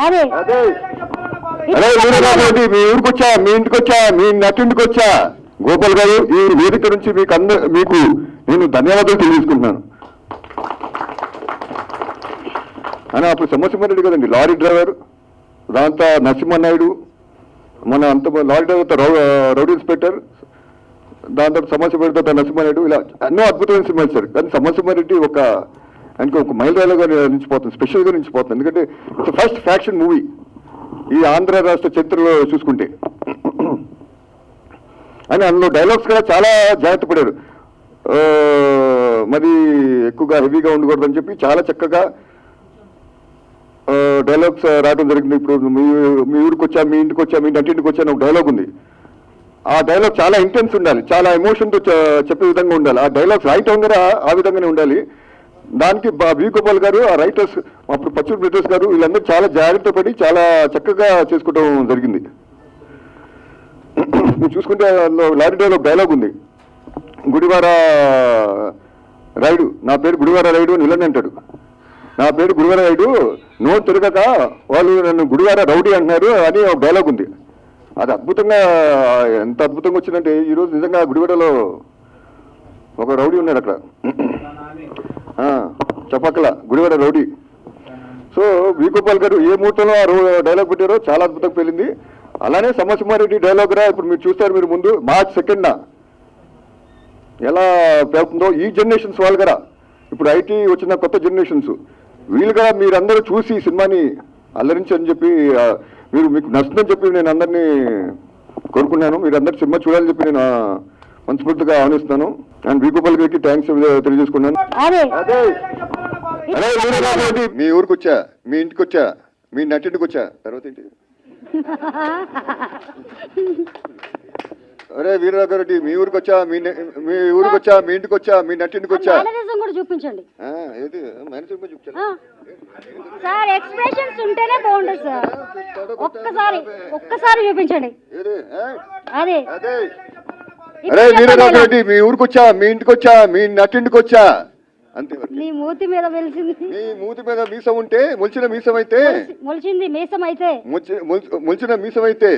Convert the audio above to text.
అదే. అరే మీ ఊరికి వచ్చా మీ ఇంటికి వచ్చా మీ నటింటికి వచ్చా గోపాల్ గారు ఈ వేదిక నుంచి మీకు అంద మీకు నేను ధన్యవాదాలు తెలియజేసుకుంటున్నాను. అని అప్పుడు సమసింహారెడ్డి కదండి లారీ డ్రైవర్ దాంతో నరసింహనాయుడు మన అంత లారీ డ్రైవర్ రౌడీ ఇన్స్పెక్టర్ దాని తర్వాత సమస్యపడితో నరసింహారెడ్డి ఇలా ఎన్నో అద్భుతమైన సినిమాలు సార్ కానీ సమసింహారెడ్డి ఒక ఆయనకి ఒక మైల్ రైలుగా నిలిచిపోతుంది స్పెషల్గా నిలిచిపోతుంది ఎందుకంటే ఇట్స్ ఫస్ట్ ఫ్యాక్షన్ మూవీ ఈ ఆంధ్ర రాష్ట్ర చరిత్రలో చూసుకుంటే. అని అందులో డైలాగ్స్ కూడా చాలా జాగ్రత్త పడారు. మరి ఎక్కువగా హెవీగా ఉండకూడదని చెప్పి చాలా చక్కగా డైలాగ్స్ రావడం జరిగింది. ఇప్పుడు మీ మీ ఊరికి వచ్చా మీ ఇంటికి వచ్చా మీ ఇంటికి వచ్చా అని ఒక డైలాగ్ ఉంది. ఆ డైలాగ్ చాలా ఇంటెన్స్ ఉండాలి. చాలా ఎమోషన్తో చెప్పే విధంగా ఉండాలి. ఆ డైలాగ్స్ రైట్ కూడా ఆ విధంగానే ఉండాలి. దానికి బా- గోపాల్ గారు ఆ రైటర్స్ అప్పుడు పచ్చడి బ్రిటర్స్ గారు వీళ్ళందరూ చాలా జాగ్రత్త పడి చాలా చక్కగా చేసుకోవడం జరిగింది. మీరు చూసుకుంటే అందులో లారీ డైలాగ్ డైలాగ్ ఉంది. గుడివార రైడు నా పేరు గుడివార రైడు అని విలన్ అంటాడు. నా పేరు గుడివార రాయుడు నోరు తిరగక వాళ్ళు నన్ను గుడివార రౌడీ అంటున్నారు అని ఒక డైలాగ్ ఉంది. అది అద్భుతంగా ఎంత అద్భుతంగా వచ్చిందంటే ఈరోజు నిజంగా గుడివాడలో ఒక రౌడీ ఉన్నాడు అక్కడ. చెప్పక్కల Gudivada rowdy. So V. Gopal garu ఏ ముహూర్తంలో ఆ డైలాగ్ పెట్టారో చాలా అద్భుతంగా పెళ్ళింది అలానే సమసింహారెడ్డి డైలాగ్ రా ఇప్పుడు మీరు చూస్తారు మీరు ముందు మార్చ్ సెకండ్న ఎలా పేరుతుందో ఈ జనరేషన్స్ వాళ్ళు కదా ఇప్పుడు ఐటీ వచ్చిన కొత్త జనరేషన్స్. వీళ్ళుగా మీరందరూ చూసి సినిమాని అల్లరించని చెప్పి మీరు మీకు నచ్చుతుందని చెప్పి నేను అందరినీ కోరుకున్నాను. మీరు అందరు సినిమా చూడాలని చెప్పి నేను మనస్ఫూర్తిగా ఆహ్వానిస్తున్నాను. అండ్ వి గోపాల్ గారికి థ్యాంక్స్ తెలియజేసుకున్నాను. అదే. మీ ఊరికి వచ్చా మీ ఇంటికి వచ్చా మీ నటింటికి వచ్చా తర్వాత ఏంటి? అరే వీరరాఘవరెడ్డి మీ ఊరికి వచ్చా మీ మీ ఊరికి వచ్చా మీ ఇంటికి వచ్చా మీ నటింటికి వచ్చా కూడా చూపించండి. ఆ, ఏది? మేనేజర్ ఆ. సార్ ఎక్స్ప్రెషన్స్ ఉంటేనే బాగుంటుంది సార్. ఒక్కసారి ఒక్కసారి చూపించండి? అదే. అదే. అరే చెప్పండి వీరరాఘవరెడ్డి మీ ఊరికి వచ్చా మీ ఇంటికి వచ్చా మీ నటింటికి వచ్చా అంతే మూతి మీద వెలిసింది. మీ మూతి మీద మీసం ఉంటే మొలిచిన మీసం అయితే మొలిచింది మీసం అయితే ముల్చి- ముల్చి- ముల్చిన మీసం అయితే